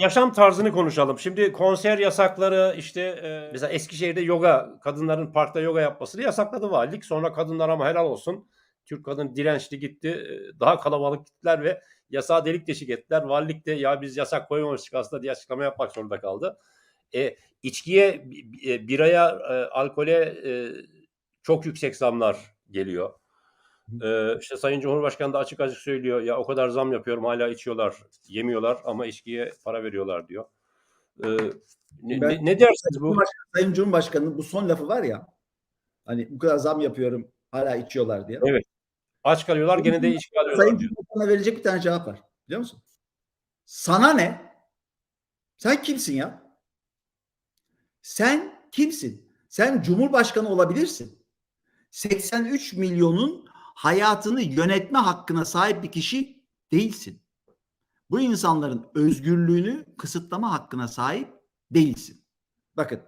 yaşam tarzını konuşalım. Şimdi konser yasakları işte e, mesela Eskişehir'de yoga kadınların parkta yoga yapmasını yasakladı valilik. Sonra kadınlar ama helal olsun. Türk kadın dirençli gitti. E, Daha kalabalık gittiler ve yasağı delik deşik ettiler. Valilik de ya biz yasak koymamıştık aslında diye açıklama yapmak zorunda kaldı. E, içkiye, e, biraya, e, alkole e, çok yüksek zamlar geliyor. Ee, işte Sayın Cumhurbaşkanı da açık açık söylüyor ya o kadar zam yapıyorum hala içiyorlar, yemiyorlar ama içkiye para veriyorlar diyor. Ee, ne, Ben- ne, dersiniz bu? Cumhurbaşkanı, Sayın Cumhurbaşkanı'nın bu son lafı var ya hani bu kadar zam yapıyorum hala içiyorlar diye. Evet. Aç kalıyorlar gene de içki alıyorlar Sayın. Cumhurbaşkanı'na verecek bir tane cevap var. Biliyor musun? Sana ne? Sen kimsin ya? Sen kimsin? Sen Cumhurbaşkanı olabilirsin. 83 milyonun hayatını yönetme hakkına sahip bir kişi değilsin. Bu insanların özgürlüğünü kısıtlama hakkına sahip değilsin. Bakın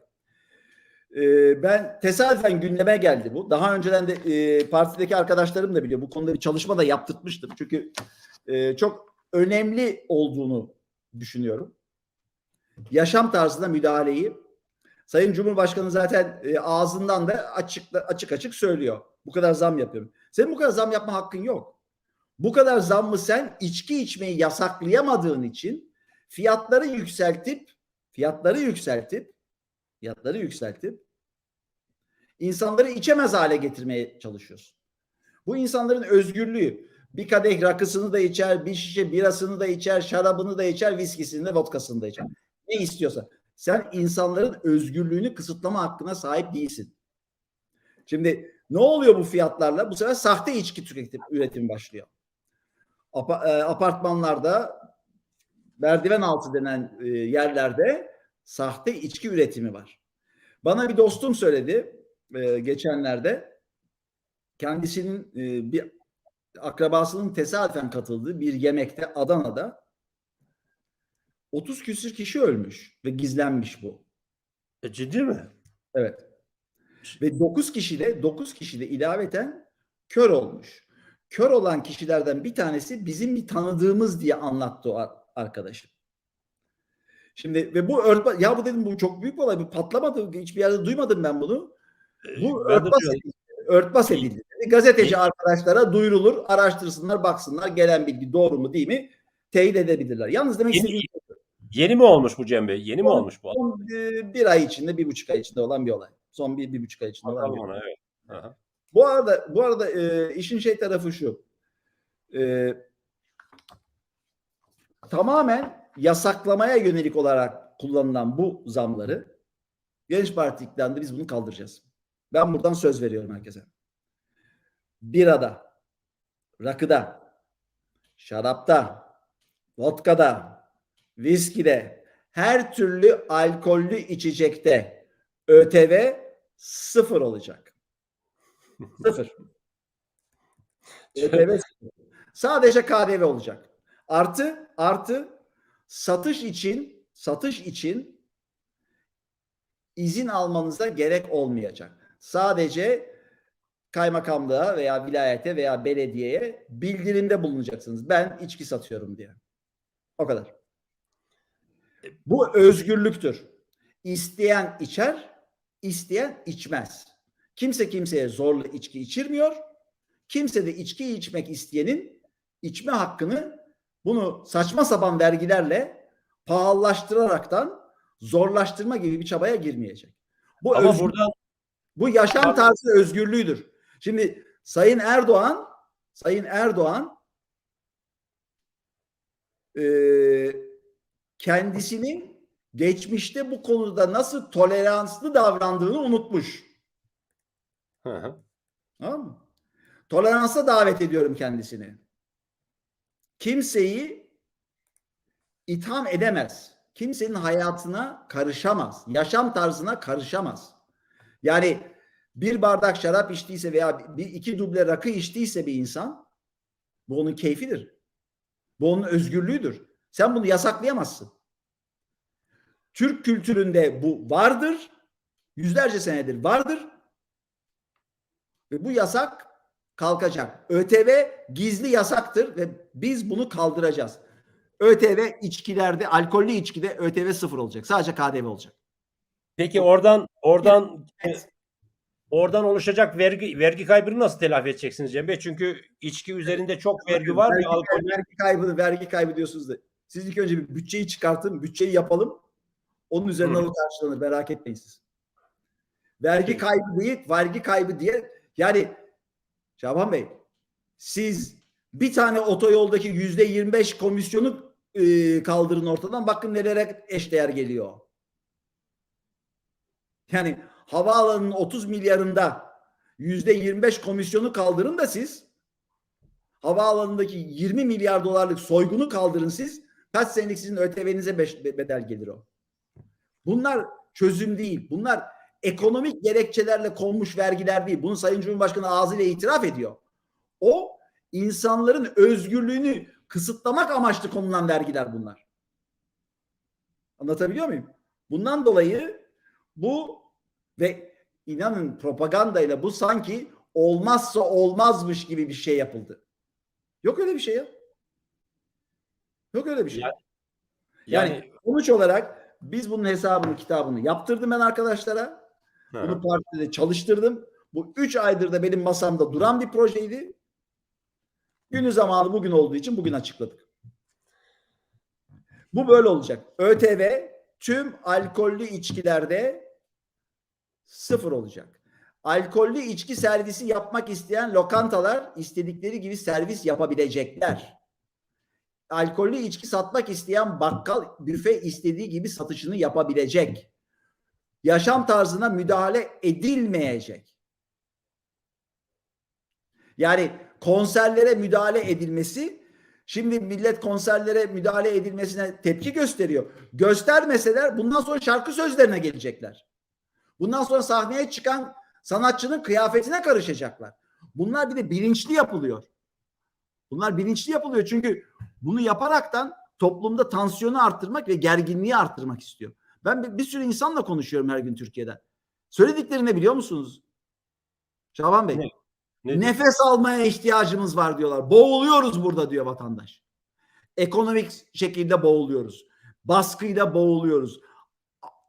e, ben tesadüfen gündeme geldi bu. Daha önceden de e, partideki arkadaşlarım da biliyor. Bu konuda bir çalışma da yaptırtmıştım. Çünkü e, çok önemli olduğunu düşünüyorum. Yaşam tarzına müdahaleyi Sayın Cumhurbaşkanı zaten ağzından da açık açık açık söylüyor. Bu kadar zam yapıyorum. Senin bu kadar zam yapma hakkın yok. Bu kadar zammı sen içki içmeyi yasaklayamadığın için fiyatları yükseltip fiyatları yükseltip fiyatları yükseltip insanları içemez hale getirmeye çalışıyorsun. Bu insanların özgürlüğü. Bir kadeh rakısını da içer, bir şişe birasını da içer, şarabını da içer, viskisini de vodkasını da içer. Ne istiyorsa. Sen insanların özgürlüğünü kısıtlama hakkına sahip değilsin. Şimdi ne oluyor bu fiyatlarla? Bu sefer sahte içki tüketim, üretimi başlıyor. Apa- e, apartmanlarda merdiven altı denen e, yerlerde sahte içki üretimi var. Bana bir dostum söyledi e, geçenlerde kendisinin e, bir akrabasının tesadüfen katıldığı bir yemekte Adana'da 30 küsür kişi ölmüş ve gizlenmiş bu. E, ciddi mi? Evet. Ve 9 kişi de 9 kişi de ilaveten kör olmuş. Kör olan kişilerden bir tanesi bizim bir tanıdığımız diye anlattı o ar- arkadaşım. Şimdi ve bu örtba ya bu dedim bu çok büyük bir olay. Bu patlamadı. Hiçbir yerde duymadım ben bunu. Bu E, Ben örtbas edildi. Örtbas edildi. Gazeteci arkadaşlara duyurulur, araştırsınlar, baksınlar gelen bilgi doğru mu değil mi teyit edebilirler. Yalnız demek Yeni, istediğim yeni mi olmuş bu Cem Bey? Yeni mi Son- olmuş bu? son e, bir ay içinde, bir buçuk ay içinde olan bir olay. Son bir, bir buçuk ay içinde Bakalım ona evet. Aha. Bu arada bu arada e, işin şey tarafı şu. E, tamamen yasaklamaya yönelik olarak kullanılan bu zamları Genç Parti iktidarında biz bunu kaldıracağız. Ben buradan söz veriyorum herkese. Birada, rakıda, şarapta, vodkada, viskide, her türlü alkollü içecekte ÖTV sıfır olacak. Sıfır. ÖTV sıfır. Sadece KDV olacak. Artı artı satış için satış için izin almanıza gerek olmayacak. Sadece kaymakamlığa veya vilayete veya belediyeye bildirimde bulunacaksınız. Ben içki satıyorum diye. O kadar. Bu özgürlüktür. İsteyen içer, isteyen içmez. Kimse kimseye zorla içki içirmiyor. Kimse de içki içmek isteyenin içme hakkını bunu saçma sapan vergilerle pahalılaştıraraktan zorlaştırma gibi bir çabaya girmeyecek. Bu Ama özgür- burada bu yaşam tarzı özgürlüğüdür. Şimdi Sayın Erdoğan, Sayın Erdoğan eee kendisinin geçmişte bu konuda nasıl toleranslı davrandığını unutmuş. Hı hı. Tamam mı? Toleransa davet ediyorum kendisini. Kimseyi itham edemez. Kimsenin hayatına karışamaz. Yaşam tarzına karışamaz. Yani bir bardak şarap içtiyse veya bir iki duble rakı içtiyse bir insan bu onun keyfidir. Bu onun özgürlüğüdür. Sen bunu yasaklayamazsın. Türk kültüründe bu vardır. Yüzlerce senedir vardır. Ve bu yasak kalkacak. ÖTV gizli yasaktır ve biz bunu kaldıracağız. ÖTV içkilerde, alkollü içkide ÖTV sıfır olacak. Sadece KDV olacak. Peki oradan oradan Evet. oradan oluşacak vergi vergi kaybını nasıl telafi edeceksiniz Cem Bey? Çünkü içki üzerinde çok vergi var. Vergi, ve alkol vergi kaybı, vergi kaybı diyorsunuz da. Siz ilk önce bir bütçeyi çıkartın, bütçeyi yapalım. Onun üzerinden o karşılanır. Merak etmeyin siz. Vergi kaybı değil, vergi kaybı diye yani Şaban Bey siz bir tane otoyoldaki yüzde 25 komisyonu e, kaldırın ortadan. Bakın nelere eşdeğer geliyor. Yani havaalanının 30 milyarında yüzde 25 komisyonu kaldırın da siz havaalanındaki 20 milyar dolarlık soygunu kaldırın siz. Kaç senelik sizin ÖTV'nize bedel gelir o. Bunlar çözüm değil. Bunlar ekonomik gerekçelerle konmuş vergiler değil. Bunu Sayın Cumhurbaşkanı ağzıyla itiraf ediyor. O insanların özgürlüğünü kısıtlamak amaçlı konulan vergiler bunlar. Anlatabiliyor muyum? Bundan dolayı bu ve inanın propagandayla bu sanki olmazsa olmazmış gibi bir şey yapıldı. Yok öyle bir şey ya. Yok öyle bir şey. Yani- Yani, sonuç olarak biz bunun hesabını kitabını yaptırdım ben arkadaşlara. Ha. Bunu partide çalıştırdım. Bu üç aydır da benim masamda duran bir projeydi. Günü zamanı bugün olduğu için bugün açıkladık. Bu böyle olacak. ÖTV tüm alkollü içkilerde sıfır olacak. Alkollü içki servisi yapmak isteyen lokantalar istedikleri gibi servis yapabilecekler. Alkollü içki satmak isteyen bakkal büfe istediği gibi satışını yapabilecek yaşam tarzına müdahale edilmeyecek. Yani konserlere müdahale edilmesi şimdi millet konserlere müdahale edilmesine tepki gösteriyor. Göstermeseler bundan sonra şarkı sözlerine gelecekler. Bundan sonra sahneye çıkan sanatçının kıyafetine karışacaklar. Bunlar bir de bilinçli yapılıyor. Bunlar bilinçli yapılıyor çünkü bunu yaparaktan toplumda tansiyonu arttırmak ve gerginliği arttırmak istiyor. Ben bir, bir sürü insanla konuşuyorum her gün Türkiye'den. Söyledikleri ne biliyor musunuz? Şaban Bey. Ne? Ne- Nefes almaya ihtiyacımız var diyorlar. Boğuluyoruz burada diyor vatandaş. Ekonomik şekilde boğuluyoruz. Baskıyla boğuluyoruz.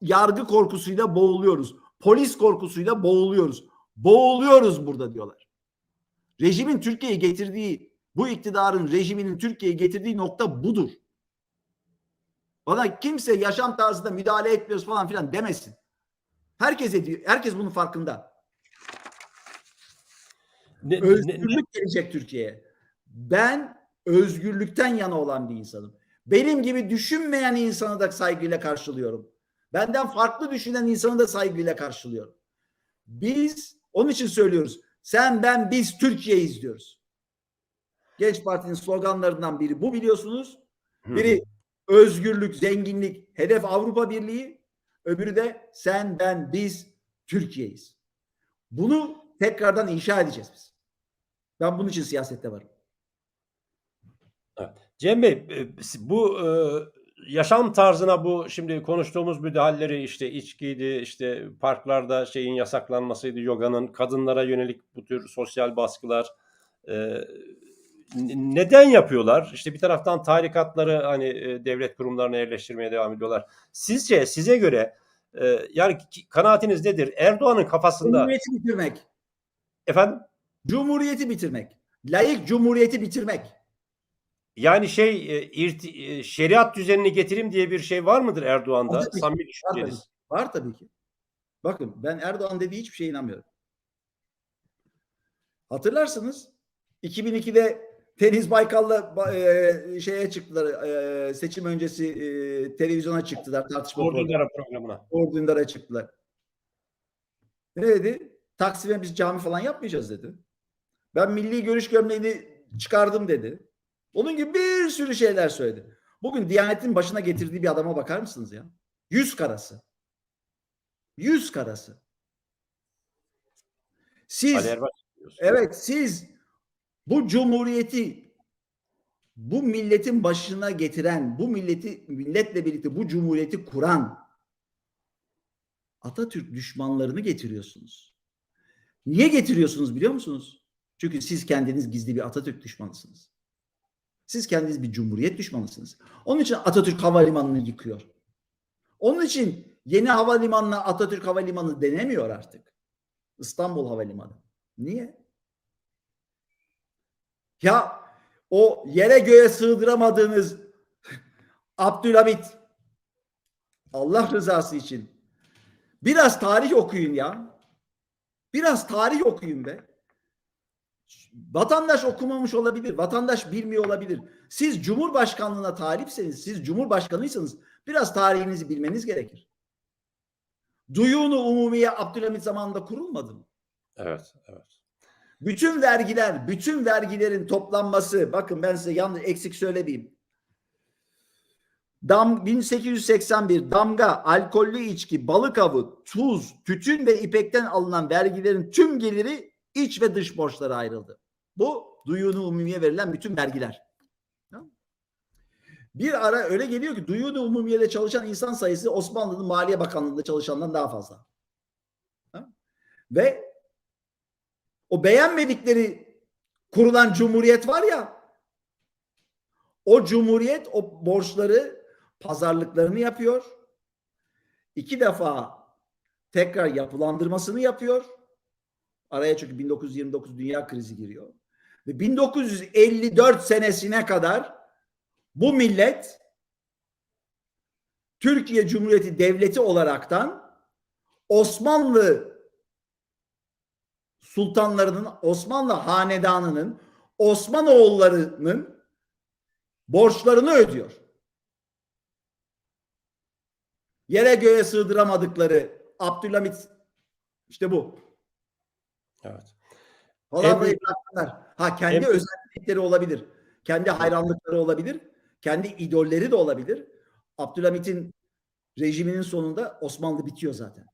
Yargı korkusuyla boğuluyoruz. Polis korkusuyla boğuluyoruz. Boğuluyoruz burada diyorlar. Rejimin Türkiye'ye getirdiği, bu iktidarın rejiminin Türkiye'ye getirdiği nokta budur. Bana kimse yaşam tarzında müdahale etmiyoruz falan filan demesin. Herkes ediyor. Herkes bunun farkında. ne- ne- Özgürlük gelecek Türkiye'ye. Ben özgürlükten yana olan bir insanım. Benim gibi düşünmeyen insanı da saygıyla karşılıyorum. Benden farklı düşünen insanı da saygıyla karşılıyorum. Biz onun için söylüyoruz. Sen ben biz Türkiye'yiz diyoruz. Genç Parti'nin sloganlarından biri bu biliyorsunuz. Biri özgürlük, zenginlik, hedef Avrupa Birliği. Öbürü de sen, ben, biz Türkiye'yiz. Bunu tekrardan inşa edeceğiz biz. Ben bunun için siyasette varım. Cem Bey e, bu e, yaşam tarzına bu şimdi konuştuğumuz müdahaleleri işte içkiydi işte parklarda şeyin yasaklanmasıydı yoganın kadınlara yönelik bu tür sosyal baskılar e, neden yapıyorlar? İşte bir taraftan tarikatları hani e, devlet kurumlarına yerleştirmeye devam ediyorlar. Sizce size göre e, yani kanaatiniz nedir? Erdoğan'ın kafasında Cumhuriyeti bitirmek. efendim Cumhuriyeti bitirmek. Layık cumhuriyeti bitirmek. yani şey e, irti- şeriat düzenini getirim diye bir şey var mıdır Erdoğan'da? Tabii. Samimi Var düşünceniz. tabii. Var tabii ki. Bakın ben Erdoğan dediği hiçbir şeye inanmıyorum. Hatırlarsınız 2002'de Deniz Baykal'la ba- e, şeye çıktılar e, seçim öncesi e, televizyona çıktılar tartışma Ordu programı. Dara programına. Ordu Dündar'a çıktılar. Ne dedi? Taksim'e biz cami falan yapmayacağız dedi. Ben milli görüş gömleğini çıkardım dedi. Onun gibi bir sürü şeyler söyledi. Bugün Diyanet'in başına getirdiği bir adama bakar mısınız ya? Yüz karası. Yüz karası. Siz Ali Erbaş diyorsun. Evet siz bu cumhuriyeti bu milletin başına getiren, bu milleti milletle birlikte bu cumhuriyeti kuran Atatürk düşmanlarını getiriyorsunuz. Niye getiriyorsunuz biliyor musunuz? Çünkü siz kendiniz gizli bir Atatürk düşmanısınız. Siz kendiniz bir cumhuriyet düşmanısınız. Onun için Atatürk Havalimanı'nı yıkıyor. Onun için yeni havalimanına Atatürk Havalimanı denemiyor artık. İstanbul Havalimanı. Niye? Ya o yere göğe sığdıramadığınız Abdülhamit Allah rızası için biraz tarih okuyun ya. Biraz tarih okuyun be. Vatandaş okumamış olabilir. Vatandaş bilmiyor olabilir. Siz Cumhurbaşkanlığına talipseniz, siz Cumhurbaşkanıysanız biraz tarihinizi bilmeniz gerekir. Duyunu umumiye Abdülhamit zamanında kurulmadı mı? Evet, evet. Bütün vergiler, bütün vergilerin toplanması, bakın ben size yanlış eksik söylemeyeyim. Dam 1881 damga, alkollü içki, balık avı, tuz, tütün ve ipekten alınan vergilerin tüm geliri iç ve dış borçlara ayrıldı. Bu duyunu umumiye verilen bütün vergiler. Bir ara öyle geliyor ki duyunu umumiyede çalışan insan sayısı Osmanlı'nın Maliye Bakanlığı'nda çalışandan daha fazla. Ve o beğenmedikleri kurulan cumhuriyet var ya o cumhuriyet o borçları pazarlıklarını yapıyor. İki defa tekrar yapılandırmasını yapıyor. Araya çünkü 1929 dünya krizi giriyor. Ve 1954 senesine kadar bu millet Türkiye Cumhuriyeti Devleti olaraktan Osmanlı sultanlarının, Osmanlı hanedanının, Osmanoğullarının borçlarını ödüyor. Yere göğe sığdıramadıkları Abdülhamit işte bu. Evet. Palavrayı bıraksınlar. Ha kendi en- özellikleri olabilir. Kendi hayranlıkları olabilir. Kendi idolleri de olabilir. Abdülhamit'in rejiminin sonunda Osmanlı bitiyor zaten.